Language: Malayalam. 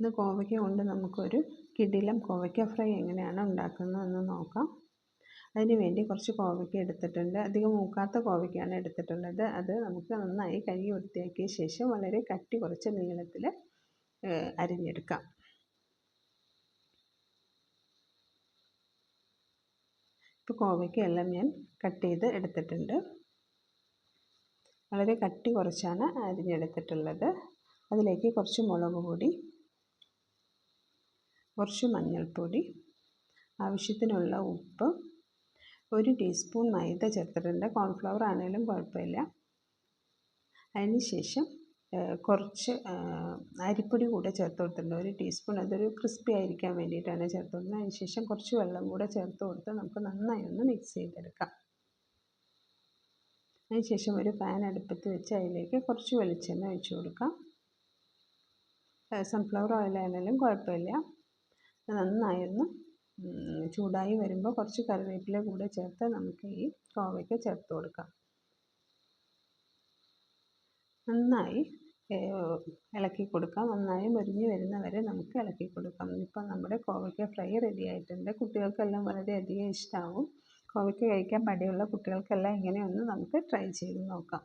ഇന്ന് കോവയ്ക്ക കൊണ്ട് നമുക്കൊരു കിടിലം കോവയ്ക്ക ഫ്രൈ എങ്ങനെയാണ് ഉണ്ടാക്കുന്നതെന്ന് നോക്കാം. അതിന് വേണ്ടി കുറച്ച് കോവയ്ക്ക എടുത്തിട്ടുണ്ട്. അധികം മൂക്കാത്ത കോവയ്ക്കയാണ് എടുത്തിട്ടുള്ളത്. അത് നമുക്ക് നന്നായി കഴുകി വൃത്തിയാക്കിയ ശേഷം വളരെ കട്ടി കുറച്ച് നീളത്തിൽ അരിഞ്ഞെടുക്കാം. ഇപ്പോൾ കോവയ്ക്കയെല്ലാം ഞാൻ കട്ട് ചെയ്ത് എടുത്തിട്ടുണ്ട്. വളരെ കട്ടി കുറച്ചാണ് അരിഞ്ഞെടുത്തിട്ടുള്ളത്. അതിലേക്ക് കുറച്ച് മുളക് പൊടി കുറച്ച് മഞ്ഞൾപ്പൊടി ആവശ്യത്തിനുള്ള ഉപ്പ് ഒരു ടീസ്പൂൺ മൈദ ചേർത്തിട്ടുണ്ട്. കോൺഫ്ലവർ ആണെങ്കിലും കുഴപ്പമില്ല. അതിന് ശേഷം കുറച്ച് അരിപ്പൊടി കൂടെ ചേർത്ത് കൊടുത്തിട്ടുണ്ട്. ഒരു ടീസ്പൂൺ അതൊരു ക്രിസ്പി ആയിരിക്കാൻ വേണ്ടിയിട്ടാണ് ചേർത്ത് കൊടുക്കുന്നത്. അതിന് ശേഷം കുറച്ച് വെള്ളം കൂടെ ചേർത്ത് കൊടുത്ത് നമുക്ക് നന്നായി ഒന്ന് മിക്സ് ചെയ്തെടുക്കാം. അതിന് ശേഷം ഒരു പാൻ അടുപ്പത്ത് വെച്ച് അതിലേക്ക് കുറച്ച് വെളിച്ചെണ്ണ ഒഴിച്ചു കൊടുക്കാം. സൺഫ്ലവർ ഓയിലായാലും കുഴപ്പമില്ല. നന്നായി ഒന്ന് ചൂടായി വരുമ്പോൾ കുറച്ച് കറിവേപ്പില കൂടെ ചേർത്ത് നമുക്ക് ഈ കോവയ്ക്ക ചേർത്ത് കൊടുക്കാം. നന്നായി ഇളക്കി കൊടുക്കാം. നന്നായി മുരിഞ്ഞ് വരുന്നവരെ നമുക്ക് ഇളക്കി കൊടുക്കാം. ഇപ്പം നമ്മുടെ കോവയ്ക്ക ഫ്രൈ റെഡി ആയിട്ടുണ്ട്. കുട്ടികൾക്കെല്ലാം വളരെയധികം ഇഷ്ടമാവും കോവയ്ക്ക കഴിക്കാൻ മടിയുള്ള കുട്ടികൾക്കെല്ലാം ഇങ്ങനെ ഒന്ന് നമുക്ക് ട്രൈ ചെയ്ത് നോക്കാം.